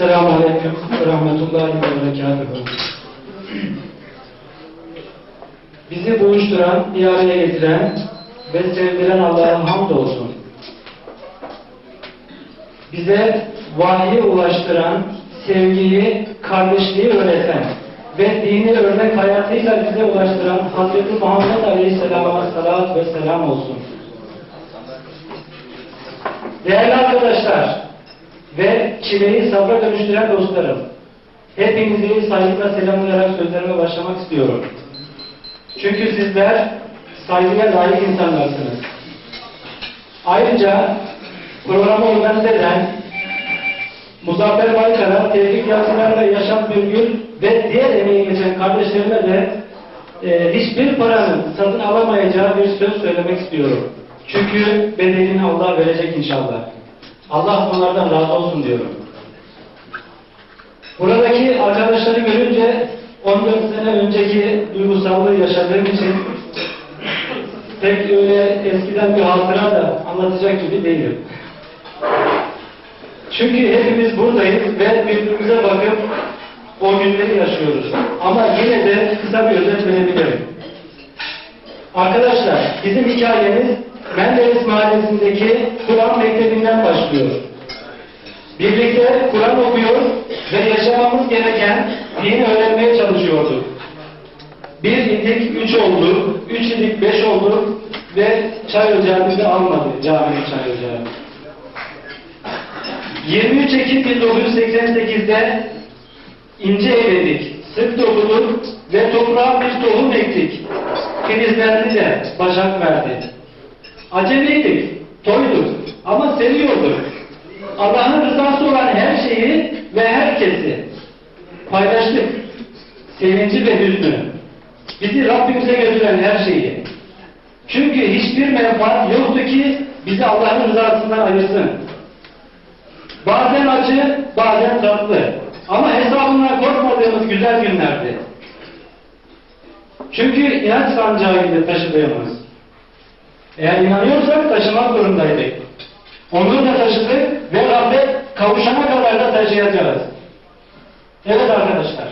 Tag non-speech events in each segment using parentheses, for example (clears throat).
Selamun Aleyküm ve Rahmetullahi ve Berekatuhu. Bizi buluşturan, bir araya getiren ve sevdiren Allah'a hamdolsun. Bize vahyi ulaştıran, sevgiyi, kardeşliği öğreten ve dini örnek hayatıyla bize ulaştıran Hazreti Muhammed Aleyhisselam'a salat ve selam olsun. Değerli arkadaşlar ve çileyi sabra dönüştüren dostlarım, hepinizi saygıyla selamlayarak sözlerime başlamak istiyorum. Çünkü sizler saygıya layık insanlarsınız. Ayrıca programı organize eden Muzaffer Baykar'a, Tevfik Yasinler ve Bülgül ve diğer emeği geçen kardeşlerime de e, hiçbir paranın satın alamayacağı bir söz söylemek istiyorum. Çünkü bedelini Allah verecek inşallah. Allah onlardan razı olsun diyorum. Buradaki arkadaşları görünce 14 sene önceki duygusallığı yaşadığım için pek öyle eskiden bir hatıra da anlatacak gibi değilim. Çünkü hepimiz buradayız ve birbirimize bakıp o günleri yaşıyoruz. Ama yine de kısa bir özet verebilirim. Arkadaşlar bizim hikayemiz Menderes Mahallesi'ndeki Kur'an Mektebi'nden başlıyor. Birlikte Kur'an okuyor ve yaşamamız gereken dini öğrenmeye çalışıyorduk. Bir idik üç oldu, üç idik beş oldu ve çay ocağı bizi almadı caminin çay ocağı. 23 Ekim 1988'de ince eyledik, sık dokuduk ve toprağa bir tohum ektik. Filizlendi de başak verdi. Acemiydik, toyduk ama seviyorduk. Allah'ın rızası olan her şeyi ve herkesi paylaştık. Sevinci ve hüznü. Bizi Rabbimize götüren her şeyi. Çünkü hiçbir menfaat yoktu ki bizi Allah'ın rızasından ayırsın. Bazen acı, bazen tatlı. Ama hesabından korkmadığımız güzel günlerdi. Çünkü inanç sancağı gibi taşıdığımız. Eğer inanıyorsak taşımak zorundaydık. Onu da taşıdık ve Rabbe kavuşana kadar da taşıyacağız. Evet arkadaşlar.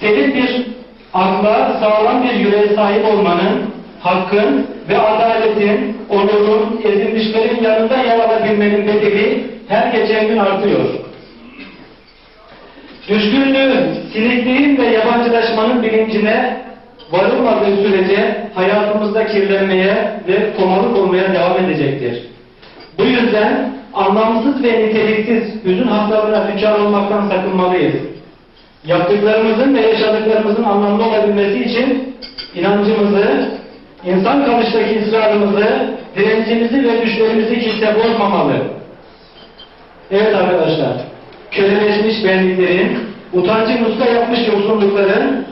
Senin bir akla sağlam bir yüreğe sahip olmanın, hakkın ve adaletin, onurun, ezilmişlerin yanında yer alabilmenin bedeli her geçen gün artıyor. Düşkünlüğün, sinikliğin ve yabancılaşmanın bilincine varılmadığı sürece hayatımızda kirlenmeye ve komalık olmaya devam edecektir. Bu yüzden anlamsız ve niteliksiz hüzün haklarına tüccar olmaktan sakınmalıyız. Yaptıklarımızın ve yaşadıklarımızın anlamlı olabilmesi için inancımızı, insan kalıştaki ısrarımızı, direncimizi ve düşlerimizi kimse bozmamalı. Evet arkadaşlar, köleleşmiş benliklerin, utancı muska yapmış yoksunlukların,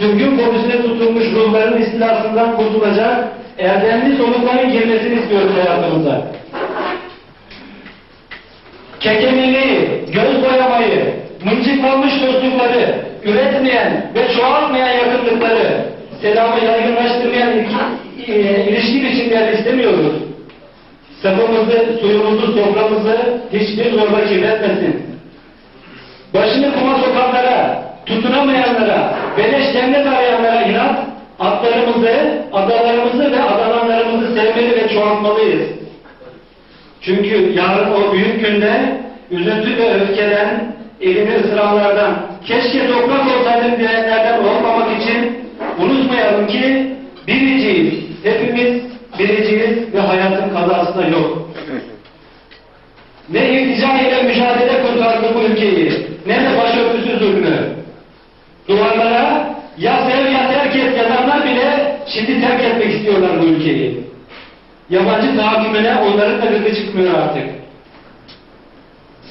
sürgün polüsüne tutulmuş ruhların istilasından kurtulacak erdemli solukların girmesini istiyoruz hayatımıza. Kekemiliği, göz boyamayı, mıncıklanmış dostlukları, üretmeyen ve çoğaltmayan yakınlıkları, selamı yaygınlaştırmayan e, ilişki biçimleri istemiyoruz. Sapımızı, suyumuzu, soframızı hiçbir zorba kirletmesin. Başını kuma sokanlara, tutunamayanlara, beleş cennet arayanlara inat, atlarımızı, adalarımızı ve adalanlarımızı sevmeli ve çoğaltmalıyız. Çünkü yarın o büyük günde üzüntü ve öfkeden, elini ısıranlardan, keşke toprak olsaydım diyenlerden olmamak için unutmayalım ki biriciyiz. Hepimiz biriciyiz ve hayatın kazası da yok. Ne iltica ile mücadele kurtardı bu ülkeyi, ne de başörtüsü zulmü. Duvarlara ya sev ya terk et yazanlar bile şimdi terk etmek istiyorlar bu ülkeyi. Yabancı tahakkümüne onların da gıkı çıkmıyor artık.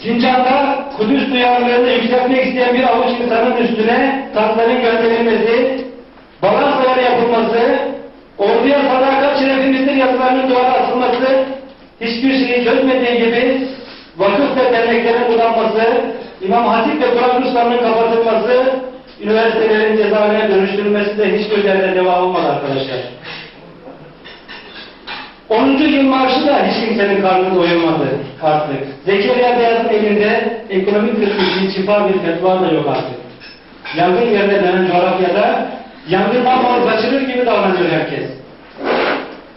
Sincan'da Kudüs duyarlılığını yükseltmek isteyen bir avuç insanın üstüne tankların gönderilmesi, balansaları yapılması, orduya sadakat şerefimizdir yazılarının duvara asılması, hiçbir şeyi çözmediği gibi vakıf ve derneklerin budanması, İmam Hatip ve Kur'an kurslarının kapatılması, üniversitelerin cezaevine dönüştürülmesi de hiçbir yerde devam olmadı arkadaşlar. 10. yıl marşı da hiç kimsenin karnını doyurmadı artık. Zekeriya Beyaz'ın elinde ekonomik krizi şifa bir fetva da yok artık. Yangın yerde denen coğrafyada yangından mal kaçırır gibi davranıyor herkes.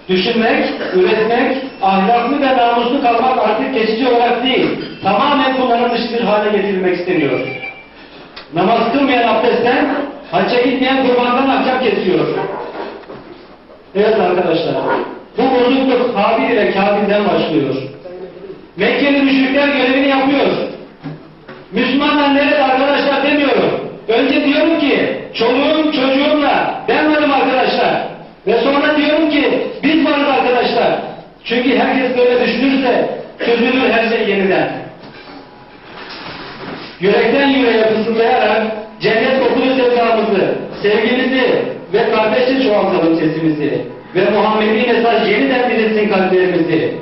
Düşünmek, üretmek, ahlaklı ve namuslu kalmak artık geçici olarak değil, tamamen kullanılmış bir hale getirilmek isteniyor. Namaz kılmayan abdestten, hacca gitmeyen kurbandan ahkam kesiyor. Evet arkadaşlar, bu bozukluk Habil ile Kabil'den başlıyor. Mekkeli müşrikler görevini yapıyor. Müslümanlar nerede arkadaşlar demiyorum. Önce diyorum ki çoluğum çocuğumla ben varım arkadaşlar. Ve sonra diyorum ki biz varız arkadaşlar. Çünkü herkes böyle düşünürse çözülür her şey yeniden. Yürekten yüreğe fısıldayarak cennet kokulu sevdamızı, sevgimizi ve kardeşçe çoğaltalım sesimizi. Ve Muhammedi mesaj yeniden dirilsin kalplerimizi.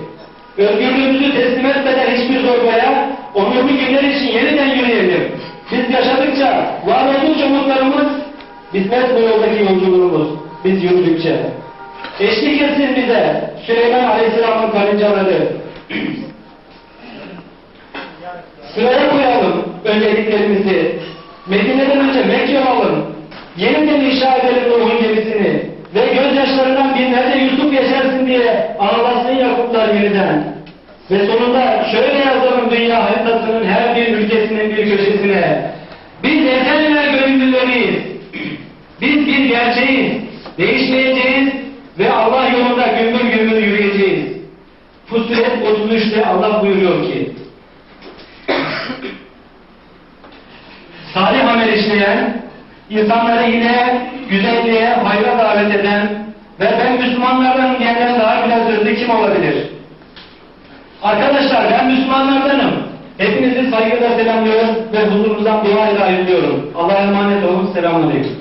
Özgürlüğümüzü teslim etmeden hiçbir zorbaya, onurlu günler için yeniden yürüyelim. Biz yaşadıkça, var oldukça umutlarımız, bitmez bu yoldaki yolculuğumuz, biz yürüdükçe. Eşlik etsin bize Süleyman Aleyhisselam'ın karıncaları. (clears throat) Sıraya koyalım önceliklerimizi. Medine'den önce Mekke alalım. Yeniden inşa edelim ruhun gemisini. Ve gözyaşlarından binlerce Yusuf yaşarsın diye anlatsın Yakuplar yeniden. Ve sonunda şöyle yazalım dünya haritasının her bir ülkesinin bir köşesine. Biz esenler gönüllüleriyiz. Biz bir gerçeğiz. Değişmeyeceğiz ve Allah yolunda gümbür gümbür yürüyeceğiz. Fussilet 33'te Allah buyuruyor ki işleyen, insanları iyiliğe, güzelliğe, hayra davet eden ve ben Müslümanlardan diyenden daha güzel sözlü kim olabilir? Arkadaşlar ben Müslümanlardanım. Hepinizi saygıyla selamlıyor ve huzurunuzdan dua ile ayrılıyorum. Allah'a emanet olun. Selamun Aleyküm.